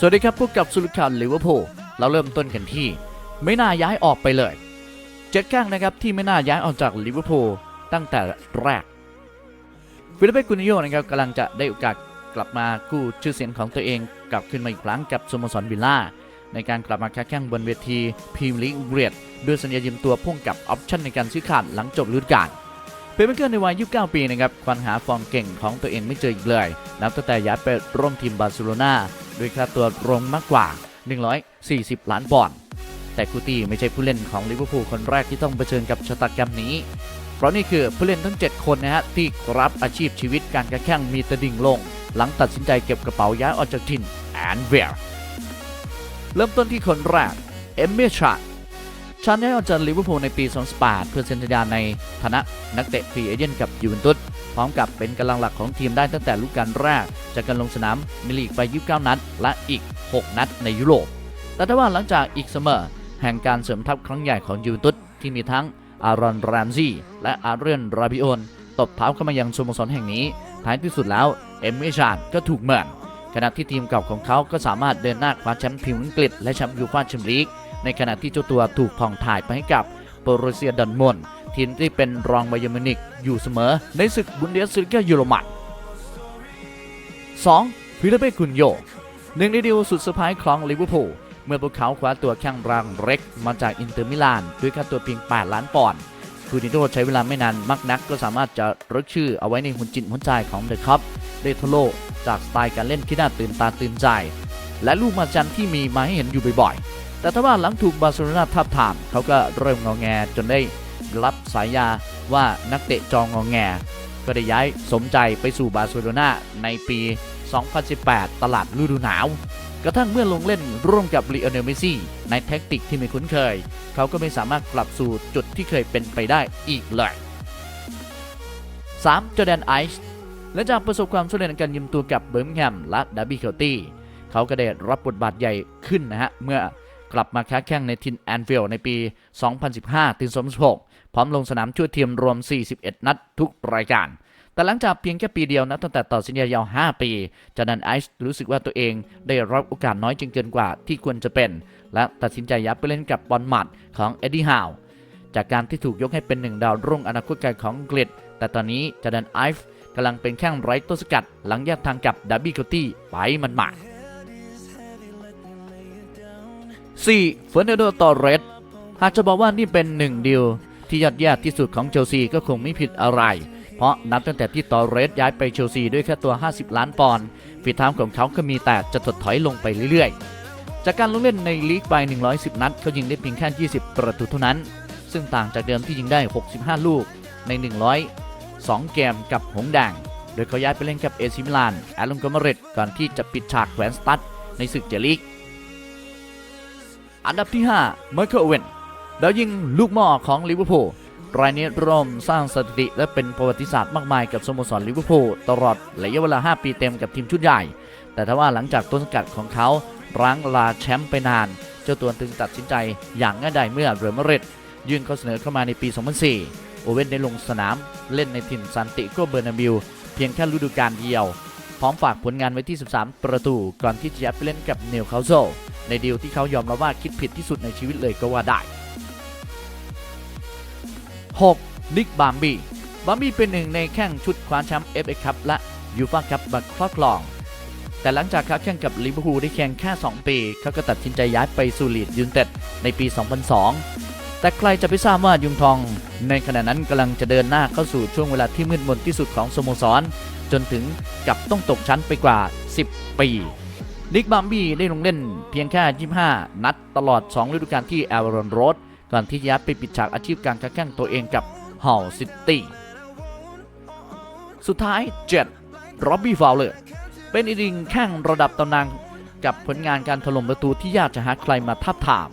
สวัสดีครับพบกับสุลคันลิเวอร์พูลเราเริ่มต้นกันที่ ไม่น่าย้ายออกไปเลยเจ็ดข้างนะครับที่ไม่น่าย้ายออกจากลิเวอร์พูลตั้งแต่แรกฟิลิปเปกุนิโยนะครับกำลังจะได้โอกาสกลับมากู้ชื่อเสียงของตัวเองกลับขึ้นมาอีกครั้งกับสโมสรวิลล่าในการกลับมาค้าแข่งบนเวทีพรีเมียร์ลีกอังกฤษด้วยสัญญายืมตัวพ่วงกับออปชั่นในการซื้อขาดหลังจบฤดูกาลเป็นเพื่อนในวัย 29 ปีนะครับควันหาฟอร์มเก่งของตัวเองไม่เจออีกเลย นับตั้งแต่ย้ายไปร่วมทีมบาร์เซโลนา ด้วยค่าตัวรวมมากกว่า 140 ล้านปอนด์แต่คูตี้ไม่ใช่ผู้เล่นของลิเวอร์พูลคนแรกที่ต้องเผชิญกับชะตากรรมนี้ เพราะนี่คือผู้เล่นทั้ง 7 คนนะฮะที่รับอาชีพชีวิตการกระแข่งมีแตะดิ่งลง หลังตัดสินใจเก็บกระเป๋าย้ายออกจากถิ่นแอนเวร์เริ่มต้นที่คนแรกเอมเมชาชาญย้ายออกจากลิเวอร์พูลในปี 2018 เพื่อเซ็นสัญญาในฐานะนักเตะฟรีเอเจนต์กับยูเวนตุส พร้อมกับเป็นกำลังหลักของทีมได้ตั้งแต่ฤดูกาลแรก จากการลงสนามในลีกไป 29 นัด และอีก 6 นัดในยุโรป แต่ถ้าว่าหลังจากอีกเสมอ แห่งการเสริมทัพครั้งใหญ่ของยูเวนตุสที่มีทั้งอารอนแรมซี่และอาร์เรนราบิโอนตบเท้าเข้ามายังสโมสรแห่งนี้ ท้ายที่สุดแล้วเอมเมชานก็ถูกเหมือนขณะที่ทีมเก่าของเขาก็สามารถเดินหน้าคว้าแชมป์พรีเมียร์อังกฤษและแชมป์ยูฟ่าแชมเปี้ยนลีกในขณะที่เจ้าตัวถูกผ่องถ่ายไปให้กับโปรเซียดอนมอน ทีมที่เป็นรองไบเยอร์มินิกอยู่เสมอในศึกบุนเดสลิกาเยอรมัน 2. ฟิลิปเป้คุนโยหนึ่งในดีลสุดเซอร์ไพรส์ของลิเวอร์พูลเมื่อพวกเขาคว้าตัวแข้งรังเร็กมาจากอินเตอร์มิลาน ด้วยค่าตัวเพียง 8 ล้านปอนด์คูนิโดใช้เวลาไม่นานมากนักก็สามารถจะรึกชื่อเอาไว้ในหุ่นจิตหัวใจของเดอะคัพได้ทั่วโลกจากสไตล์การเล่นที่น่าตื่นตาตื่นใจ และลูกมาจันที่มีมาให้เห็นอยู่บ่อยๆ แต่ถ้าว่าหลังถูกบาร์เซโลนาทับถามเขาก็เริ่มงอแงจนได้ รับสายยาว่านักเตะจองงอแง ก็ได้ย้ายสมใจไปสู่บาร์เซโลนาในปี 2018 ตลาดฤดูหนาว กระทั่งเมื่อลงเล่นร่วมกับลีโอเนลเมซี่ในแท็กติกที่ไม่คุ้นเคย เขาก็ไม่สามารถกลับสู่จุดที่เคยเป็นไปได้อีกเลย 3. จอแดนไอซ์และจากประสบความสำเร็จในการยืมตัวกับเบิร์มิงแฮมและดับบี้เคลตี้เขาก็ได้รับบทบาทใหญ่ขึ้นนะฮะเมื่อ กลับมาค้าแข่งในทินแอนฟิลด์ในปี 2015 ถึง 2016 พร้อมลงสนามช่วยทีมรวม 41 นัดทุกรายการ แต่หลังจากเพียงแค่ปีเดียวนะตั้งแต่ต่อสัญญายาว 5 ปีจานันไอซ์รู้สึกว่าตัวเองได้รับโอกาสน้อยจนเกินกว่าที่ควรจะเป็น และตัดสินใจย้ายไปเล่นกับบอลหมัดของเอ็ดดี้ฮาวจากการที่ถูกยกให้เป็นหนึ่งดาวรุ่งอนาคตไกลของอังกฤษ แต่ตอนนี้จานันไอซ์กำลังเป็นแข้งไร้ต้นสกัดหลังแยกทางกับดับบี้เคลตี้ไปมันหมาด 4. เฟอร์นันโดตอร์เรสหากจะบอกว่านี่เป็นหนึ่งเดียวที่ยอดเยี่ยมที่สุดของเชลซีก็คงไม่ผิดอะไร เพราะนับตั้งแต่ที่ตอร์เรสย้ายไปเชลซีด้วยแค่ตัว 50 ล้านปอนด์ฝีเท้าของเขาก็มีแต่จะถดถอยลงไปเรื่อยๆ จากการลงเล่นในลีกไป 110 นัดเขายิงได้เพียงแค่ 20 ประตูเท่านั้น ซึ่งต่างจากเดิมที่ยิงได้ 65 ลูกใน 102 เกมกับหงส์แดงโดยเขาย้ายไปเล่นกับเอซิมิลานแอลลงกอมเรตก่อนที่จะปิดฉากแขวนสตัดในศึกเจลีก อันดับที่5ไมเคิลเวนดาวยิงลูกหม้อของลิเวอร์พูลรายนี้ร่วมสร้างสถิติและเป็นประวัติศาสตร์มากมายกับสโมสรลิเวอร์พูลตลอดระยะเวลา 5 ปีเต็มกับทีมชุดใหญ่ แต่ถ้าว่าหลังจากต้นสังกัดของเขาร้างลาแชมป์ไปนาน เจ้าตัวจึงตัดสินใจอย่างง่ายดายเมื่อเรอัลมาดริดยื่นข้อเสนอเข้ามาในปี 2004 โอเว่นได้ลงสนามเล่นในถิ่นซานติโกเบอร์นาบิลเพียงแค่ฤดูกาลเดียว พร้อมฝากผลงานไว้ที่ 13 ประตูก่อนที่จะย้ายไปเล่นกับเนิวคาสเซิล ในดีลที่เขายอมรับว่าคิดผิดที่สุดในชีวิตเลยก็ว่าได้ 6. นิกบามบี้บามบี้เป็นหนึ่งในแข่งชุดคว้าแชมป์เอฟเอคัพและยูฟ่าคัพมาครอบครอง แต่หลังจากค้าแข่งกับลิเวอร์พูลได้แข่งแค่ 2 ปี เขาก็ตัดสินใจย้ายไปสู่ลีดยูนเต็ดในปี 2002 แต่ใครจะไปทราบว่ายุงทอง ในขณะนั้นกำลังจะเดินหน้าเข้าสู่ช่วงเวลาที่มืดมนที่สุดของสโมสร จนถึงกับต้องตกชั้นไปกว่า 10 ปี นิกบัมบี้ได้ลงเล่นเพียงแค่ 25 นัดตลอด 2 ฤดูกาลที่แอลรอนโรดก่อนที่จะย้ายไปปิดฉากอาชีพการค้าแข่งตัวเองกับฮอลซิตี้สุดท้าย 7. ร็อบบี้ฟาวเลอร์เป็นอีกหนึ่งแข้งระดับตำนานกับผลงานการถล่มประตูที่ยากจะหาใครมาทับถาม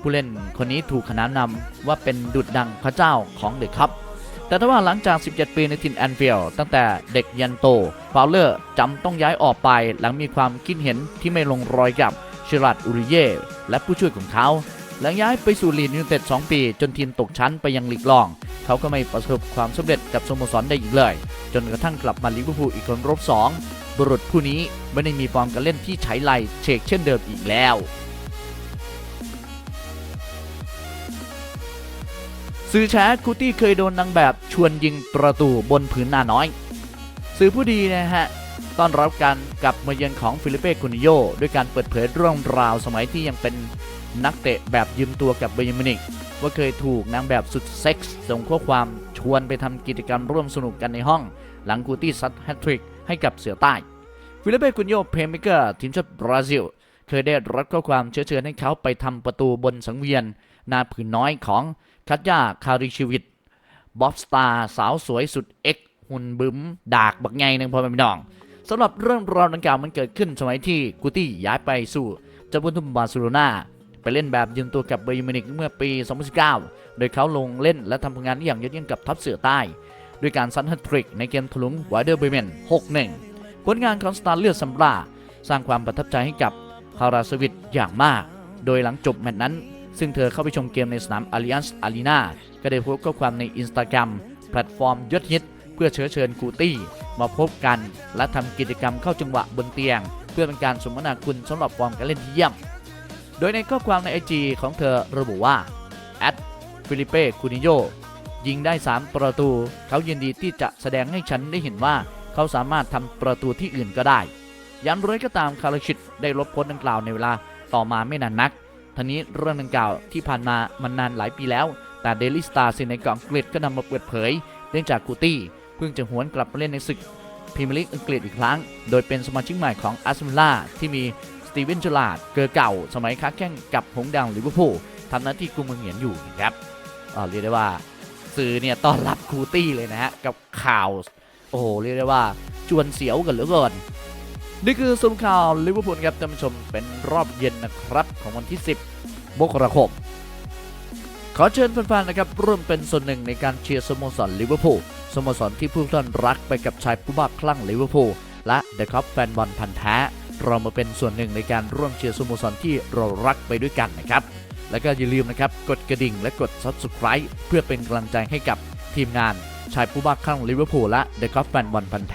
ผู้เล่นคนนี้ถูกขนานนำว่าเป็นดุดดังพระเจ้าของเด็กครับ แต่ถ้าว่าหลังจาก 17 ปีในทินแอนฟิลด์ตั้งแต่เด็กยันโตฟาวเลอร์จำต้องย้ายออกไปหลังมีความคิดเห็นที่ไม่ลงรอยกับชิรัตอุริเย่และผู้ช่วยของเขา หลังย้ายไปสู่ลีดยูนเต็ด 2 ปี จนทีมตกชั้นไปยังลีกรอง เขาก็ไม่ประสบความสำเร็จกับสโมสรได้อีกเลย จนกระทั่งกลับมาลิเวอร์พูลอีกครั้งรอบ2บุรุษผู้นี้ไม่ได้มีฟอร์มการเล่นที่ใช้ไหลเชกเช่นเดิมอีกแล้ว สื่อแชร์คูตี้เคยโดนนางแบบชวนยิงประตูบนผืนหน้าน้อย สื่อผู้ดีนะฮะต้อนรับการกลับมาเยือนของฟิลิเป้คุนิโยด้วยการเปิดเผยเรื่องราวสมัยที่ยังเป็นนักเตะแบบยืมตัวกับเบย์มินิกว่าเคยถูกนางแบบสุดเซ็กส์ส่งข้อความชวนไปทำกิจกรรมร่วมสนุกกันในห้อง หลังกูตี้ซัดแฮตทริกให้กับเสือใต้ ฟิลิเป้คุนโยเพลย์เมเกอร์ทีมชาติบราซิล เคยได้รับข้อความเชื้อเชิญให้เขาไปทำประตูบนสังเวียน นาผืนน้อยของ คัตยาคาริชีวิตบ๊อบสตาร์สาวสวยสุดเอ็กหุ่นบึ้ม ดากบักไงหนึ่งพอเป็นพี่น้องสำหรับเรื่องราวดังกล่าวมันเกิดขึ้นสมัยที่กูตี้ย้ายไปสู่เจ้าบุญทุมบาร์เซโลนาไปเล่นแบบยืมตัวกับเบย์มินิกเมื่อปี 2019 โดยเขาลงเล่นและทำผลงานได้อย่างยอดเยี่ยมกับทัพเสือใต้ ด้วยการซัดแฮตทริกในเกมถลุงไวเดอร์เบเมน6-1 ผลงานของสตาร์เลือดซัมบราสร้างความประทับใจให้กับคาราสวิตอย่างมาก โดยหลังจบแมตช์นั้น ซึ่งเธอเข้าไปชมเกมในสนาม Allianz Arena ก็ได้โพสต์ข้อความใน Instagram แพลตฟอร์มยอดฮิตเพื่อเชื้อเชิญกูตี้ มาพบกัน และทำกิจกรรมเข้าจังหวะบนเตียง เพื่อเป็นการสมนาคุณสำหรับฟอร์มการเล่นที่เยี่ยม โดยในข้อความใน IG ของเธอระบุว่าแอดฟิลิเป้คูนิโยยิงได้ 3 ประตู เขายินดีที่จะแสดงให้ฉันได้เห็นว่าเขาสามารถทำประตูที่อื่นก็ได้ ยันร้อยก็ตามคาราชิตได้ลบโพสต์ดังกล่าวในเวลาต่อมาไม่นานนัก ทั้งนี้เรื่องดังกล่าวที่ผ่านมามันนานหลายปีแล้ว แต่เดลิสตาร์ซีในเกาะอังกฤษก็นำมาเปิดเผย เนื่องจากกูตี้เพิ่งจะหวนกลับมาเล่นในศึกพรีเมียร์ลีกอังกฤษอีกครั้ง โดยเป็นสมาชิกใหม่ของอาร์เซนอลที่มีสตีเวนจลาดเกอร์เก่า สมัยค้าแข่งกับหงดังลิเวอร์พูลทำหน้าที่กุมมือเหงียนอยู่นะครับเรียกได้ว่าสื่อเนี่ยต้อนรับคูตี้เลยนะฮะกับข่าว โอ้โหเรียกได้ว่าจวนเสียวกันเหลือเกิน นี่คือสรุปข่าวลิเวอร์พูลครับท่านผู้ชมเป็นรอบเย็นนะครับของวันที่ 10มกราคมขอเชิญแฟนๆนะครับร่วมเป็นส่วนหนึ่งในการเชียร์สโมสรลิเวอร์พูลสโมสรที่ผู้ท่านรักไปกับชายผู้บ้าคลั่งลิเวอร์พูลและเดอะคัพแฟนบอลพันธ์แท้เรามาเป็นส่วนหนึ่งในการร่วมเชียร์สโมสรที่เรารักไปด้วยกันนะครับ แล้วก็อย่าลืมนะครับกดกระดิ่งและกด subscribe เพื่อเป็นกำลังใจให้กับทีมงานชายผู้บ้าคลั่งลิเวอร์พูลและเดอะคัพแฟนบอลพันธ์แ